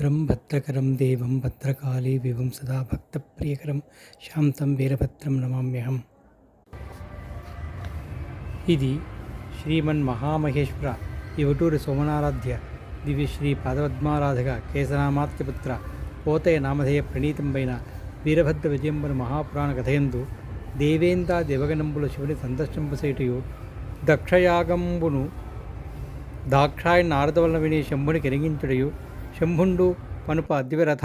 భద్రం భద్రకరం దేవం భద్రకాళీ వివం సదా భక్తప్రియకరం శాంతం వీరభద్రం నమామ్యహం ఇది శ్రీమన్ మహామహేశ్వర యువటూరి సోమనారాధ్య దివి శ్రీ పదపద్మారాధక కేశనామాత్యపుత్ర పోతయ నామధేయ ప్రణీతంపైన వీరభద్ర విజయంబున మహాపురాణ కథయందు దేవేంద్ర దేవగణంబుల శివుని సందర్శింపసేటియు దక్షయాగంబును దాక్షాయ నారద వలన విని శంభుని కెరిగించుడయు శంభుండు పనుప అద్దివ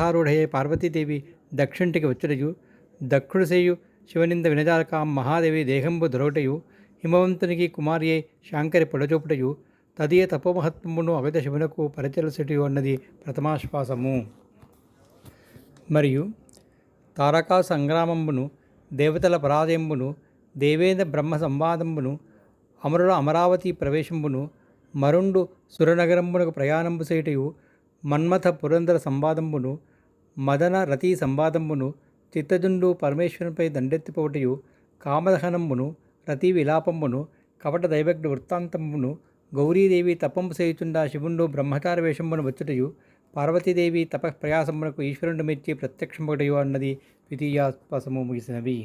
పార్వతీదేవి దక్షింటికి వచ్చుడయు దక్షుడు సేయు శివనింద వినజాలక మహాదేవి దేహంబు దొరవటయు హిమవంతునికి కుమారియే శాంకరి పొడచూపుటయు. తదియ తపోమహత్వమును అవిత శివునకు పరిచలసుటయు అన్నది ప్రథమాశ్వాసము. మరియు తారకా సంగ్రామంబును దేవతల పరాజయంబును దేవేంద్ర బ్రహ్మ సంవాదంబును అమరుల అమరావతి ప్రవేశంబును మరుండు సురనగరంబునకు ప్రయాణంబు సేటయు. మన్మథ పురంధర సంవాదంబును మదన రతి సంవాదంబును చిత్తజుండు పరమేశ్వరునిపై దండెత్తిపోటయు కామదహనంబును రతి విలాపంబును కపట దైవజ్ఞ వృత్తాంతంబును గౌరీదేవి తపంపు చేయుచుండా శివుండు బ్రహ్మచార వేషంబును వచ్చుటయు పార్వతీదేవి తప ప్రయాసమునకు ఈశ్వరుడు మెచ్చి ప్రత్యక్షమొకటయు అన్నది ద్వితీయాశ్వాసము ముగిసినవి.